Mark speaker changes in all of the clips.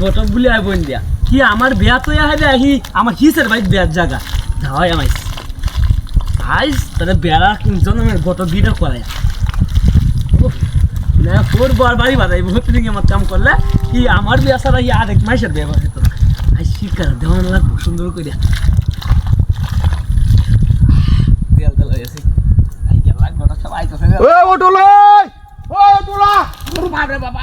Speaker 1: ঘটক বলে আয় বোন দিয়া। কি আমার বিয়া তো আহে আহি আমার হিসের ভাই বিয়ার জায়গা ধাওয়াই আমাইস আইস তাহলে বেড়া জন্মের ঘটক বিটা করায় উফ, না তোর বর বাড়ি বাজাই বহুত দিন আমার কাম করলে কি আমার বিয়া ছাড়া কি আরেক মাসের বিয়া বাজে তো আই শিকার দেওয়ান লাগবো সুন্দর করে তেল তেল হয়ে গেছে আই গেল লাগবো না সব আইতেছে
Speaker 2: ও ওটুলাই ও ওটুলা
Speaker 1: বাবা।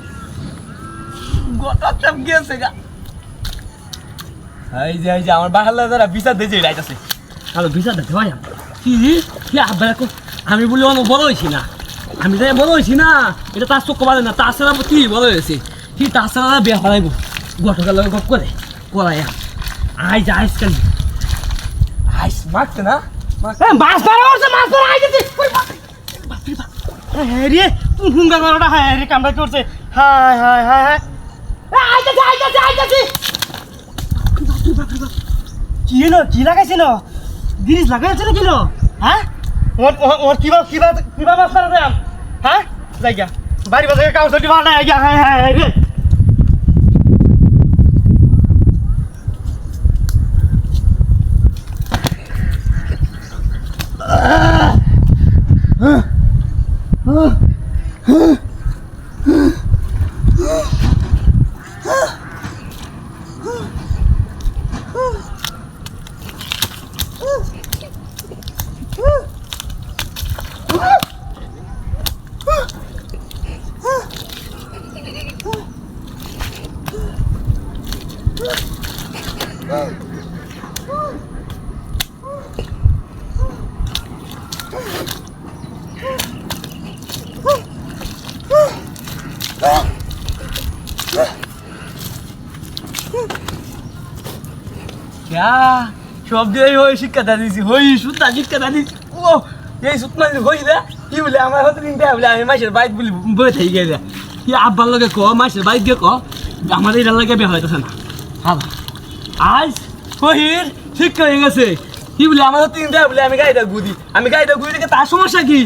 Speaker 1: গোটা চাপ গিয়েছে গা। এই যে এই যে আমার বাহাল্লা যারা বিচার দিয়েছে রাইতাছে হ্যালো বিচার দেখতে ভাই কি? কি আব্বা আমি বলি অনেক বড় হয়েছি না। আমি তাই বড় হয়েছি না এটা তার চোখ বাজে না তাছাড়া কি বড় হয়েছে কি তাছাড়া বিয়া ফলাইব গটকার লগে গপ করে করাইয়া আইজ আইস কালি আইস মারছে না?
Speaker 3: মাছ ধরা করছে মাছ ধরা আইতেছে হ্যাঁ রে হুঙ্গা করাটা হ্যাঁ রে। কামড়া করছে হায় হায় হায় হায়। আইতেছে আইতেছে আইতেছে কি হলো কি লাগাইছিল জিনিস লাগাইছে না কিলো হ্যাঁ ওর ওর- ওর কিবা কিবা কিবা মাছ ধরা দেন হ্যাঁ জায়গা বাড়ি বাজারে কাউ সটি ভাড়া আইগা হ্যাঁ হ্যাঁ হ্যাঁ রে
Speaker 1: 야. সব দিয়ে ওই শিক্ষা দিছি, হই সুতা শিক্ষা দিছি। ও এই সুত মানে হই দে কি বলে, আমার হতে দিন বলে, আমি মাসের বাইক বলি বই থাকি গেছে কি আব্বার লগে ক মাসের বাইক দিয়ে ক, আমার এটা লাগে বে হইতেছে না। হাবা আজ হহির শিক্ষা হয়ে গেছে। কি বলে, আমার হতে দিন বলে, আমি গাড়িটা গুদি আমি গাড়িটা গুদি থেকে তার সমস্যা কি?